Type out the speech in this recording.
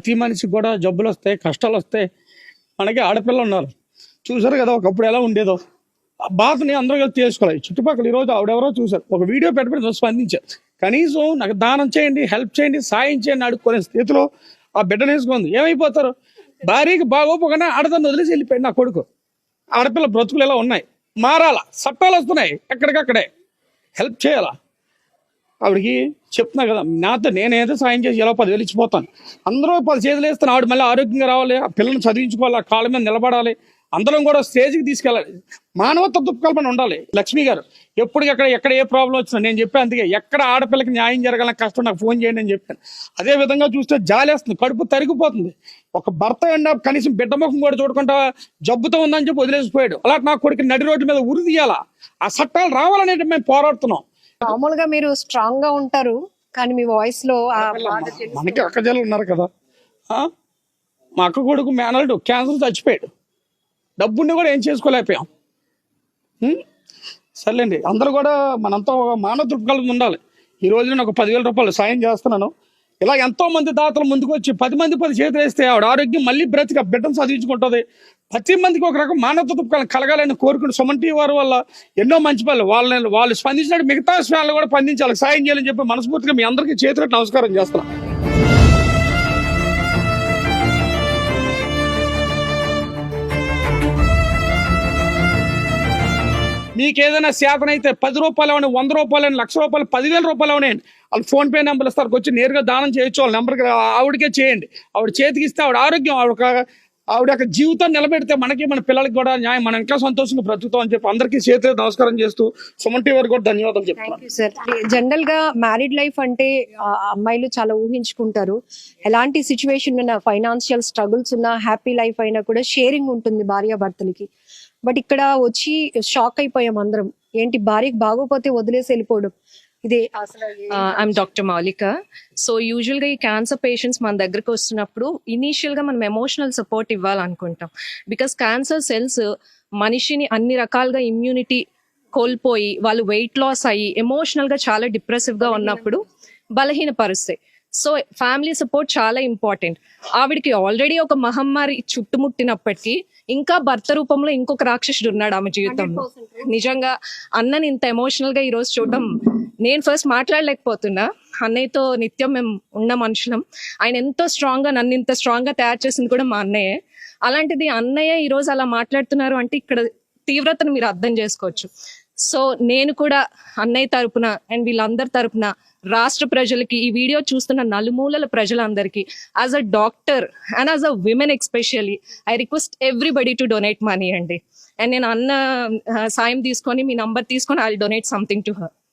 ప్రతి మనిషికి కూడా జబ్బులు వస్తాయి కష్టాలు వస్తాయి. మనకి ఆడపిల్లలు ఉన్నారు. చూసారు కదా ఒకప్పుడు ఎలా ఉండేదో. ఆ బాధని అందరూ కలిసి తీసుకోవాలి చుట్టుపక్కల ఈరోజు ఆవిడెవరో చూశారు. ఒక వీడియో పెట్టబడి స్పందించారు. కనీసం నాకు దానం చేయండి హెల్ప్ చేయండి సాయం చేయండి అడుక్కునే స్థితిలో ఆ బిడ్డను వేసుకుంది. ఏమైపోతారు? భార్యకి బాగోపోకుండా ఆడదాన్ని వదిలేసి వెళ్ళిపోయాడు నా కొడుకు. ఆడపిల్ల బ్రతుకులు ఎలా ఉన్నాయి? మారాలా? చట్టాలు వస్తున్నాయి ఎక్కడికక్కడే. హెల్ప్ చేయాలా? ఆవిడకి చెప్తున్నా కదా నాతో నేనేదో సాయం చేసి ఎలా పదివేలు ఇచ్చిపోతాను? అందరూ పది చేతులు వేస్తాను ఆవిడ మళ్ళీ ఆరోగ్యంగా రావాలి ఆ పిల్లల్ని చదివించుకోవాలి ఆ కాళ్ళ మీద నిలబడాలి. అందరం కూడా స్టేజ్కి తీసుకెళ్ళాలి. మానవత్వ దుఃఖకల్పన ఉండాలి. లక్ష్మి గారు ఎప్పుడు ఎక్కడ ఎక్కడ ఏ ప్రాబ్లం వచ్చినా నేను చెప్పాను అందుకే ఎక్కడ ఆడపిల్లకి న్యాయం జరగాలని కష్టం నాకు ఫోన్ చేయండి అని చెప్పాను. అదే విధంగా చూస్తే జాలేస్తుంది కడుపు తరిగిపోతుంది. ఒక భర్త అండ్ కనీసం బిడ్డ ముఖం కూడా చూడకుండా జబ్బుతో ఉందని చెప్పి వదిలేసిపోయాడు. అలా నా కొడుకు నడి రోడ్డు మీద ఉరి తీయాలా? ఆ చట్టాలు రావాలనే మేము పోరాడుతున్నాం. మామూలుగా మీరు స్ట్రాంగ్గా ఉంటారు కానీ మీ వాయిస్లో ఆ బాధ తెలుసు. మనకి అక్కజలు ఉన్నారు కదా ఆ? మా అక్క కొడుకు మేనల్డ్ క్యాన్సర్ చచ్చిపోయాడు డబ్బుండి కూడా ఏం చేసుకోలేకపోయాం ఉం? సర్లేండి అందరూ కూడా మనంతా ఒక మానవ దృక్పథం ఉండాలి ఈ రోజు నేను ఒక పదివేల రూపాయలు సాయం చేస్తున్నాను ఇలా ఎంతో మంది దాతలు ముందుకు వచ్చి పది మంది పది చేతులు వేస్తే ఆవిడ ఆరోగ్యం మళ్ళీ బ్రతిక బిడ్డను చదివించుకుంటుంది ప్రతి మందికి ఒక రకం మానవత కలగాలని కోరుకుని సుమన్ వారి వల్ల ఎన్నో మంచి పనులు. వాళ్ళని వాళ్ళు స్పందించినట్టు మిగతా స్వాళ్ళు కూడా స్పందించాలి. సాయం చేయాలని చెప్పి మనస్ఫూర్తిగా మీ అందరికీ చేతులకు నమస్కారం చేస్తున్నాను మీకేదైనా ఏదైనా శాతనైతే పది రూపాయలు వంద రూపాయలు అని లక్ష రూపాయలు పదివేల రూపాయలు అవనాయండి వాళ్ళు ఫోన్పే నెంబర్లు నెంబర్ ఇస్తారు వచ్చి నేరుగా దానం చేయొచ్చు వాళ్ళ నెంబర్కి ఆవిడకే చేయండి. ఆవిడ చేతికి ఇస్తే ఆవిడ ఆరోగ్యం ఆవిడ ఆవిడ యొక్క జీవితాన్ని నిలబెడితే మనకి మన పిల్లలకి కూడా న్యాయం మనం ఇంకా సంతోషంగా బ్రతుకుతాం అని చెప్పి అందరికీ చేతులు నమస్కారం చేస్తూ సుమన్ టీవీ కూడా ధన్యవాదాలు యూ సార్ జనరల్గా మ్యారీడ్ లైఫ్ అంటే అమ్మాయిలు చాలా ఊహించుకుంటారు. ఎలాంటి సిచ్యువేషన్ ఉన్నా ఫైనాన్షియల్ స్ట్రగుల్స్ ఉన్నా హ్యాపీ లైఫ్ అయినా కూడా షేరింగ్ ఉంటుంది భార్య భర్తలకి బట్ ఇక్కడ వచ్చి షాక్ అయిపోయాం అందరం. ఏంటి భార్యకి బాగోపోతే వదిలేసి వెళ్ళిపోవడం. ఇది ఐఎమ్ డాక్టర్ మౌలిక సో యూజువల్గా ఈ క్యాన్సర్ పేషెంట్స్ మన దగ్గరకు వస్తున్నప్పుడు ఇనీషియల్గా మనం ఎమోషనల్ సపోర్ట్ ఇవ్వాలనుకుంటాం. బికాస్ క్యాన్సర్ సెల్స్ మనిషిని అన్ని రకాలుగా ఇమ్యూనిటీ కోల్పోయి వాళ్ళు వెయిట్ లాస్ అయ్యి ఎమోషనల్గా చాలా డిప్రెసివ్గా ఉన్నప్పుడు బలహీనపరుస్తాయి. సో ఫ్యామిలీ సపోర్ట్ చాలా ఇంపార్టెంట్ ఆవిడకి ఆల్రెడీ ఒక మహమ్మారి చుట్టుముట్టినప్పటికీ ఇంకా భర్త రూపంలో ఇంకొక రాక్షసుడు ఉన్నాడు ఆమె జీవితంలో. నిజంగా అన్నని ఇంత ఎమోషనల్గా ఈ రోజు చూడడం నేను ఫస్ట్ మాట్లాడలేకపోతున్నా. అన్నయ్యతో నిత్యం మేము ఉన్న మనుషులం. ఆయన ఎంతో స్ట్రాంగ్గా నన్ను ఇంత స్ట్రాంగ్గా తయారు చేసింది కూడా మా అన్నయ్యే. అలాంటిది అన్నయ్య ఈ రోజు అలా మాట్లాడుతున్నారు అంటే ఇక్కడ తీవ్రతను మీరు అర్థం చేసుకోవచ్చు. సో నేను కూడా అన్నయ్య తరపున అండ్ వీళ్ళందరి తరపున రాష్ట్ర ప్రజలకి ఈ వీడియో చూస్తున్న నలుమూలల ప్రజలందరికీ as a doctor and as a women especially I request everybody to donate money అండి. అండ్ నేను అన్న సాయం తీసుకొని మీ నంబర్ తీసుకొని I donate something to her